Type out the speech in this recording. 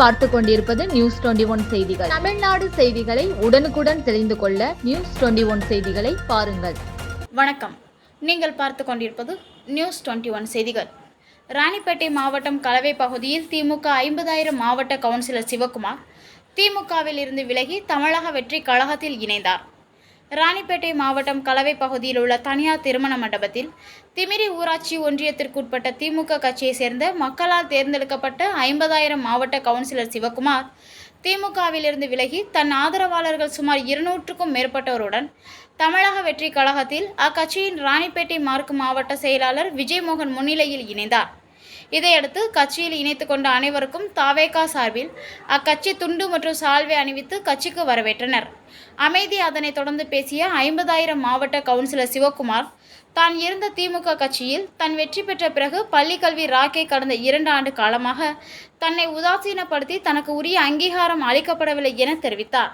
பார்த்து கொண்டிருப்பது news twenty one செய்திகள். தமிழ்நாடு செய்திகளை உடனுக்குடன் தெரிந்து கொள்ள நியூஸ் டுவெண்டி ஒன் செய்திகளை பாருங்கள். வணக்கம். நீங்கள் பார்த்து கொண்டிருப்பது நியூஸ் டுவெண்ட்டி ஒன் செய்திகள். ராணிப்பேட்டை மாவட்டம் கலவை பகுதியில் திமுக ஐம்பதாயிரம் மாவட்ட கவுன்சிலர் சிவகுமார் திமுகவில் இருந்து விலகி தமிழக வெற்றி கழகத்தில் இணைந்தார். ராணிப்பேட்டை மாவட்டம் கலவை பகுதியில் உள்ள தனியார் திருமண மண்டபத்தில் திமிரி ஊராட்சி ஒன்றியத்திற்குட்பட்ட திமுக கட்சியைச் சேர்ந்த மக்களால் தேர்ந்தெடுக்கப்பட்ட ஐம்பதாயிரம் மாவட்ட கவுன்சிலர் சிவகுமார் திமுகவிலிருந்து விலகி தன் ஆதரவாளர்கள் சுமார் இருநூற்றுக்கும் மேற்பட்டோருடன் தமிழக வெற்றி கழகத்தில் அக்கட்சியின் ராணிப்பேட்டை மார்க் மாவட்ட செயலாளர் விஜய்மோகன் முன்னிலையில் இணைந்தார். இதையடுத்து கட்சியில் இணைத்து கொண்ட அனைவருக்கும் தாவேகா சார்பில் அக்கட்சி துண்டு மற்றும் சால்வை அணிவித்து கட்சிக்கு வரவேற்றனர். அமைதி அதனைத் தொடர்ந்து பேசிய ஐம்பதாயிரம் மாவட்ட கவுன்சிலர் சிவகுமார் தான் இருந்த திமுக கட்சியில் தன் வெற்றி பெற்ற பிறகு பள்ளிக்கல்வி ராக்கே கடந்த இரண்டு ஆண்டு காலமாக தன்னை உதாசீனப்படுத்தி தனக்கு உரிய அங்கீகாரம் அளிக்கப்படவில்லை என தெரிவித்தார்.